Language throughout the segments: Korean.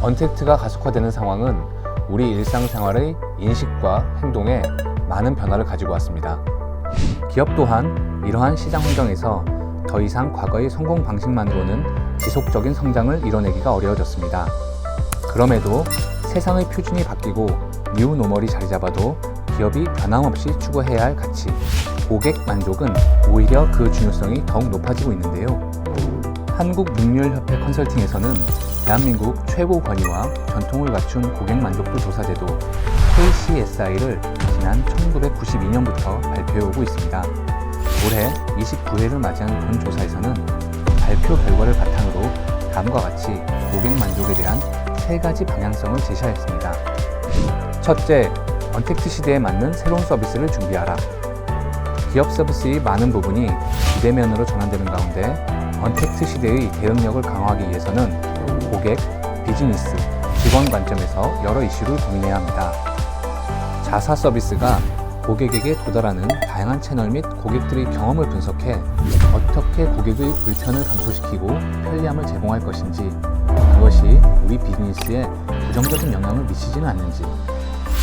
언택트가 가속화되는 상황은 우리 일상생활의 인식과 행동에 많은 변화를 가지고 왔습니다. 기업 또한 이러한 시장 환경에서 더 이상 과거의 성공 방식만으로는 지속적인 성장을 이뤄내기가 어려워졌습니다. 그럼에도 세상의 표준이 바뀌고 뉴 노멀이 자리 잡아도 기업이 변함없이 추구해야 할 가치, 고객 만족은 오히려 그 중요성이 더욱 높아지고 있는데요. 한국능률협회 컨설팅에서는 대한민국 최고 권위와 전통을 갖춘 고객 만족도 조사제도 KCSI를 지난 1992년부터 발표해오고 있습니다. 올해 29회를 맞이한 본 조사에서는 발표 결과를 바탕으로 다음과 같이 고객 만족에 대한 세 가지 방향성을 제시하였습니다. 첫째, 언택트 시대에 맞는 새로운 서비스를 준비하라. 기업 서비스의 많은 부분이 비대면으로 전환되는 가운데 언택트 시대의 대응력을 강화하기 위해서는 고객, 비즈니스, 직원 관점에서 여러 이슈를 고민해야 합니다. 자사 서비스가 고객에게 도달하는 다양한 채널 및 고객들의 경험을 분석해 어떻게 고객의 불편을 감소시키고 편리함을 제공할 것인지 그것이 우리 비즈니스에 부정적인 영향을 미치지는 않는지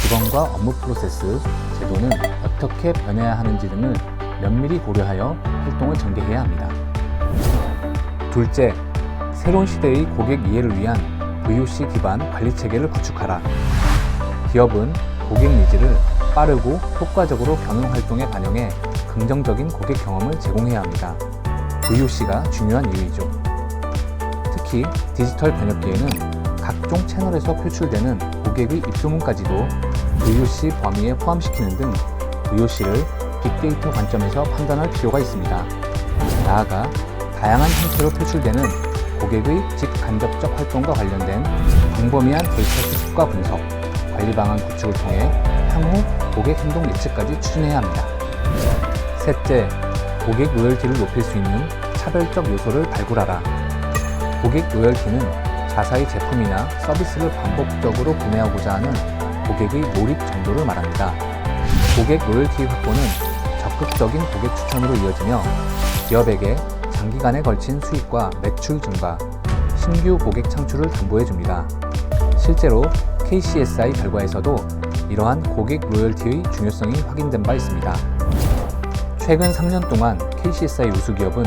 직원과 업무 프로세스, 제도는 어떻게 변해야 하는지 등을 면밀히 고려하여 활동을 전개해야 합니다. 둘째, 새로운 시대의 고객 이해를 위한 VOC 기반 관리 체계를 구축하라. 기업은 고객 니즈를 빠르고 효과적으로 경영 활동에 반영해 긍정적인 고객 경험을 제공해야 합니다. VOC가 중요한 이유이죠. 특히 디지털 번역기에는 각종 채널에서 표출되는 고객의 입소문까지도 VOC 범위에 포함시키는 등 VOC를 빅데이터 관점에서 판단할 필요가 있습니다. 나아가 다양한 형태로 표출되는 고객의 직간접적 활동과 관련된 광범위한 데이터 수집과 분석, 관리 방안 구축을 통해 향후 고객 행동 예측까지 추진해야 합니다. 셋째, 고객 로열티를 높일 수 있는 차별적 요소를 발굴하라. 고객 로열티는 자사의 제품이나 서비스를 반복적으로 구매하고자 하는 고객의 몰입 정도를 말합니다. 고객 로열티 확보는 적극적인 고객 추천으로 이어지며 기업에게 장기간에 걸친 수익과 매출 증가, 신규 고객 창출을 담보해 줍니다. 실제로 KCSI 결과에서도 이러한 고객 로열티의 중요성이 확인된 바 있습니다. 최근 3년 동안 KCSI 우수 기업은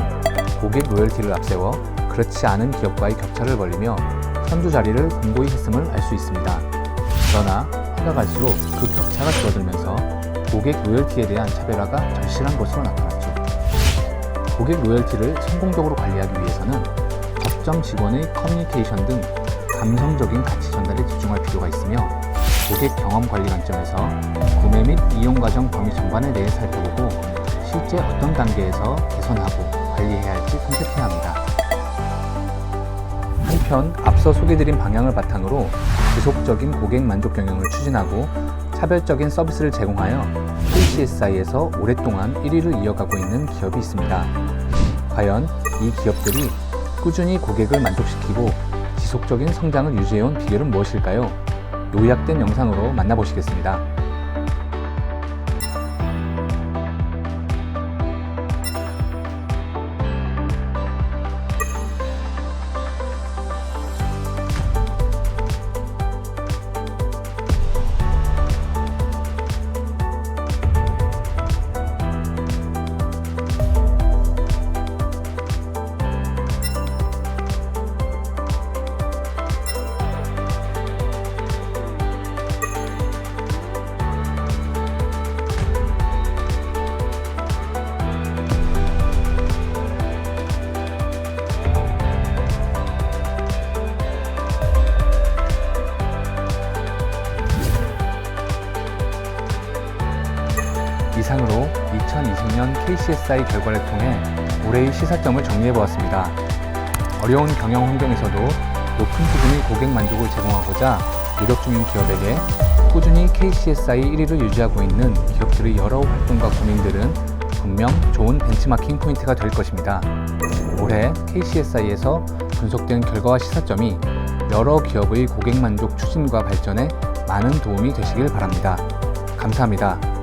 고객 로열티를 앞세워 그렇지 않은 기업과의 격차를 벌리며 선두 자리를 공고히 했음을 알 수 있습니다. 그러나 해가 갈수록 그 격차가 줄어들면서 고객 로열티에 대한 차별화가 절실한 것으로 나타났죠. 고객 로열티를 성공적으로 관리하기 위해서는 적정 직원의 커뮤니케이션 등 감성적인 가치 전달에 집중할 필요가 있으며 고객 경험 관리 관점에서 구매 및 이용 과정 범위 전반에 대해 살펴보고 실제 어떤 단계에서 개선하고 관리해야 할지 선택해야 합니다. 한편 앞서 소개드린 방향을 바탕으로 지속적인 고객 만족 경영을 추진하고 차별적인 서비스를 제공하여 KCSI에서 오랫동안 1위를 이어가고 있는 기업이 있습니다. 과연 이 기업들이 꾸준히 고객을 만족시키고 지속적인 성장을 유지해온 비결은 무엇일까요? 요약된 영상으로 만나보시겠습니다. 2020년 KCSI 결과를 통해 올해의 시사점을 정리해 보았습니다. 어려운 경영 환경에서도 높은 수준의 고객 만족을 제공하고자 노력 중인 기업에게 꾸준히 KCSI 1위를 유지하고 있는 기업들의 여러 활동과 고민들은 분명 좋은 벤치마킹 포인트가 될 것입니다. 올해 KCSI에서 분석된 결과와 시사점이 여러 기업의 고객 만족 추진과 발전에 많은 도움이 되시길 바랍니다. 감사합니다.